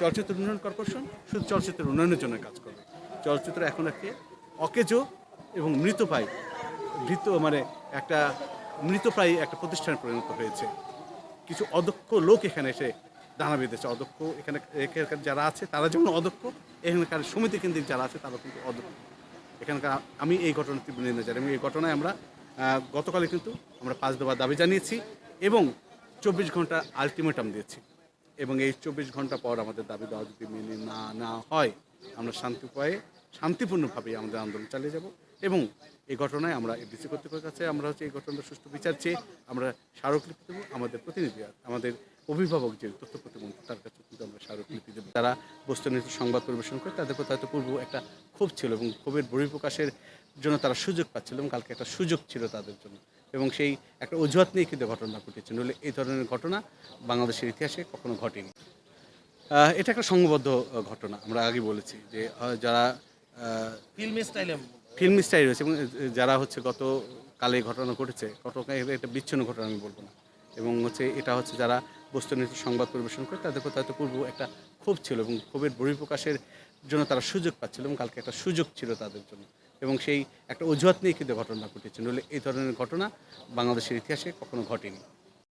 চলচ্চিত্র উন্নয়ন কর্পোরেশন শুধু চলচ্চিত্রের উন্নয়নের জন্য কাজ করবে চলচ্চিত্র এখন একটি অকেজো এবং মৃতপ্রায় মৃত মানে একটা মৃতপ্রায় একটা প্রতিষ্ঠানে পরিণত হয়েছে। কিছু অদক্ষ লোক এখানে এসে দানা বেঁধেছে। অদক্ষ এখানে, এখানকার যারা আছে তারা যেমন অদক্ষ, এখানকার সমিতি কেন্দ্রিক যারা আছে তারা কিন্তু অদক্ষ। এখানকার আমি এই ঘটনা তীব্র নিন্দা জানাই এবং এই ঘটনায় আমরা গতকালে কিন্তু আমরা পাঁচ দেওয়ার দাবি জানিয়েছি এবং চব্বিশ ঘণ্টা আলটিমেটাম দিয়েছি। এবং এই চব্বিশ ঘণ্টা পর আমাদের দাবি দেওয়া যদি মেনে না না হয়, আমরা শান্তি উপায়ে শান্তিপূর্ণভাবে আমাদের আন্দোলন চালিয়ে যাব এবং এই ঘটনায় আমরা এডিসি কর্তৃপক্ষের কাছে, আমরা হচ্ছে এই ঘটনাটা সুষ্ঠু বিচার চেয়ে আমরা স্মারকলিপি দেবো, আমাদের প্রতিনিধি, আমাদের অভিভাবক যে তথ্য প্রতিমন্ত্রী, তার কাছে কিন্তু আমরা স্মারকলিপি দেবো। তারা বস্তুনিষ্ঠ সংবাদ পরিবেশন করে, তাদের প্রতি হয়তো পূর্ব একটা ক্ষোভ ছিল এবং ক্ষোভের বহিঃপ্রকাশের জন্য তারা সুযোগ পাচ্ছিল এবং কালকে একটা সুযোগ ছিল তাদের জন্য। এবং সেই একটা অজুহাত নিয়ে কিন্তু ঘটনা ঘটেছে। নইলে এই ধরনের ঘটনা বাংলাদেশের ইতিহাসে কখনো ঘটেনি। এটা একটা সংঘবদ্ধ ঘটনা আমরা আগে বলেছি যে যারা ফিল্ম স্টাইলে ফিল্ম স্টাইল রয়েছে এবং যারা হচ্ছে গত কালে ঘটনা ঘটেছে ঘটনা একটা বিচ্ছিন্ন ঘটনা আমি বলব না। এবং হচ্ছে এটা হচ্ছে যারা বস্তুনিষ্ঠ সংবাদ পরিবেশন করে তাদের প্রতি হয়তো পূর্ব একটা ক্ষোভ ছিল এবং ক্ষোভের বহিঃপ্রকাশের জন্য তারা সুযোগ পাচ্ছিল এবং কালকে একটা সুযোগ ছিল তাদের জন্য। এবং সেই একটা অজুহাত নিয়ে কিন্তু ঘটনা ঘটেছে। নইলে এই ধরনের ঘটনা বাংলাদেশের ইতিহাসে কখনো ঘটেনি।